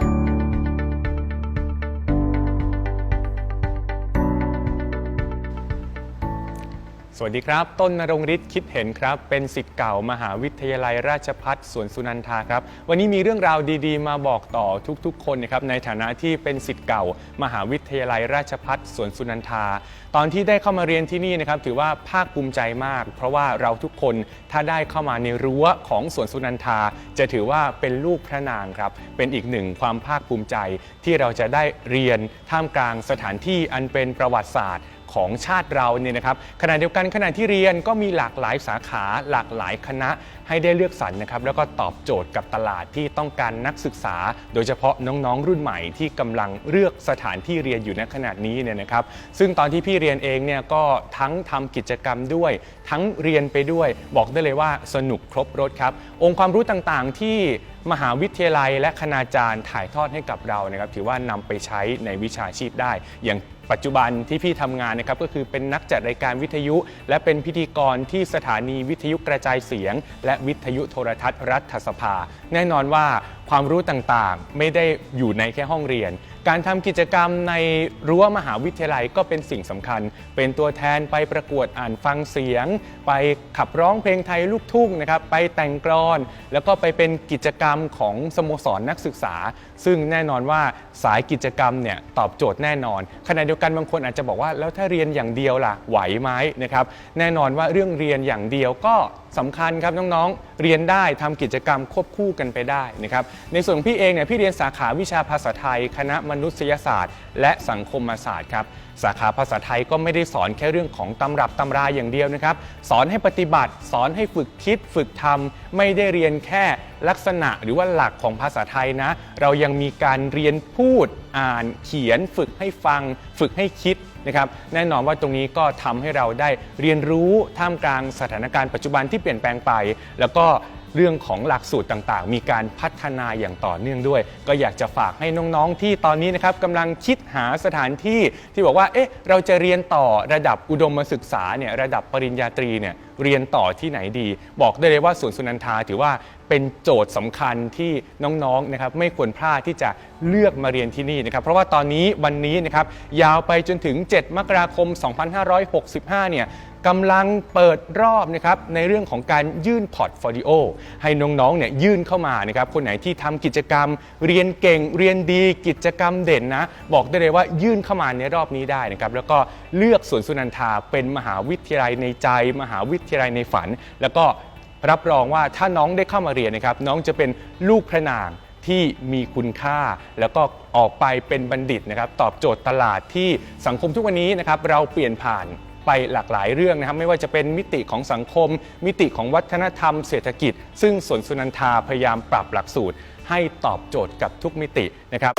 you สวัสดีครับ ต้นนรงฤทธิ์คิดเห็นครับ เป็นสิทธิ์เก่ามหาวิทยาลัยราชพัฒสวนสุนันทาครับ วันนี้มีเรื่องราวดีๆ มาบอกต่อทุกๆ คนนะครับในฐานะที่เป็นสิทธิ์เก่ามหาวิทยาลัยราชพัฒสวนสุนันทา ตอนที่ได้เข้ามาเรียนที่นี่นะครับถือว่าภาคภูมิใจมาก เพราะว่าเราทุกคนถ้าได้เข้ามาในรั้วของสวนสุนันทา จะถือว่าเป็นลูกพระนางครับ เป็นอีกหนึ่งความภาคภูมิใจที่เราจะได้เรียนท่ามกลางสถานที่อันเป็นประวัติศาสตร์ ของชาติเราเนี่ยนะครับขณะเดียวกันขณะที่เรียนก็มีหลากหลายสาขาหลากหลายคณะให้ได้เลือกสรรนะครับแล้วก็ตอบโจทย์กับตลาดที่ต้องการนักศึกษา โดยเฉพาะน้องๆ รุ่นใหม่ที่กำลังเลือกสถานที่เรียนอยู่ในขณะนี้เนี่ยนะครับ ซึ่งตอนที่พี่เรียนเองเนี่ยก็ทั้งทำกิจกรรมด้วย ทั้งเรียนไปด้วย บอกได้เลยว่าสนุกครบรถครับ องค์ความรู้ต่างๆที่มหาวิทยาลัยและคณาจารย์ถ่ายทอดให้กับเรานะครับถือว่านำไปใช้ในวิชาชีพได้ อย่างปัจจุบันที่พี่ทำงานนะครับก็คือเป็นนักจัดรายการวิทยุ และเป็นพิธีกรที่สถานีวิทยุกระจายเสียง และวิทยุโทรทัศน์รัฐสภา แน่นอนว่าความรู้ต่างๆ ไม่ได้อยู่ในแค่ห้องเรียน การทำกิจกรรมในรั้วมหาวิทยาลัยก็เป็นสิ่งสำคัญ เป็นตัวแทนไปประกวดอ่านฟังเสียง ไปขับร้องเพลงไทยลูกทุ่งนะครับ ไปแต่งกลอน แล้วก็ไปเป็นกิจกรรมของสโมสรนักศึกษา ซึ่งแน่นอนว่าสายกิจกรรมเนี่ยตอบโจทย์แน่นอน ขณะเดียวกันบางคนอาจจะบอกว่าแล้วถ้าเรียนอย่างเดียวล่ะไหวไหมนะครับ แน่นอนว่าเรื่องเรียนอย่างเดียวก็สำคัญครับน้องๆ เรียนได้ทำกิจกรรมควบคู่กันไปได้นะครับ ในส่วนของพี่เองเนี่ยพี่เรียนสาขาวิชาภาษาไทย คณะมนุษยศาสตร์ และสังคมศาสตร์ครับ สาขาภาษาไทยก็ไม่ได้สอนแค่เรื่องของตำรับตำราอย่างเดียวนะครับ สอนให้ปฏิบัติ สอนให้ฝึกคิดฝึกทำไม่ได้เรียนแค่ ลักษณะหรือว่าหลักของภาษาไทยนะ เรายังมีการเรียนพูดอ่านเขียน ฝึกให้ฟัง ฝึกให้คิดนะครับแน่นอนว่าตรงนี้ก็ทำให้เราได้เรียนรู้ท่ามกลางสถานการณ์ปัจจุบันที่เปลี่ยนแปลงไป แล้วก็เรื่องของหลักสูตรต่างๆ มีการพัฒนาอย่างต่อเนื่องด้วย ก็อยากจะฝากให้น้องๆ ที่ตอนนี้นะครับกำลังคิดหาสถานที่ที่บอกว่าเอ๊ะเราจะเรียนต่อระดับอุดมศึกษาเนี่ยระดับปริญญาตรีเนี่ย เรียนต่อที่ไหนดี บอกได้เลยว่าสวนสุนันทาถือว่าเป็นโจทย์สำคัญที่น้องๆนะครับไม่ควรพลาดที่จะเลือกมาเรียนที่นี่นะครับ เพราะว่าตอนนี้วันนี้นะครับยาวไปจนถึง 7 มกราคม 2565 เนี่ยกำลังเปิดรอบนะครับในเรื่องของการยื่นพอร์ตโฟลิโอให้น้องๆเนี่ยยื่นเข้ามานะครับคนไหนที่ทำกิจกรรม เรียนเก่งเรียนดีกิจกรรมเด่นนะ บอกได้เลยว่ายื่นเข้ามาในรอบนี้ได้นะครับแล้วก็เลือกสวนสุนันทาเป็นมหาวิทยาลัยในใจ มหาวิทยาลัยในฝัน แล้วก็รับรองว่าถ้าน้องได้เข้ามาเรียนนะครับ น้องจะเป็นลูกพระนางที่มีคุณค่า แล้วก็ออกไปเป็นบัณฑิตนะครับ ตอบโจทย์ตลาดที่สังคมทุกวันนี้นะครับเราเปลี่ยนผ่านไปหลากหลายเรื่องนะครับไม่ว่าจะเป็นมิติของสังคม มิติของวัฒนธรรมเศรษฐกิจ ซึ่งสวนสุนันทาพยายามปรับหลักสูตร ให้ตอบโจทย์กับทุกมิตินะครับ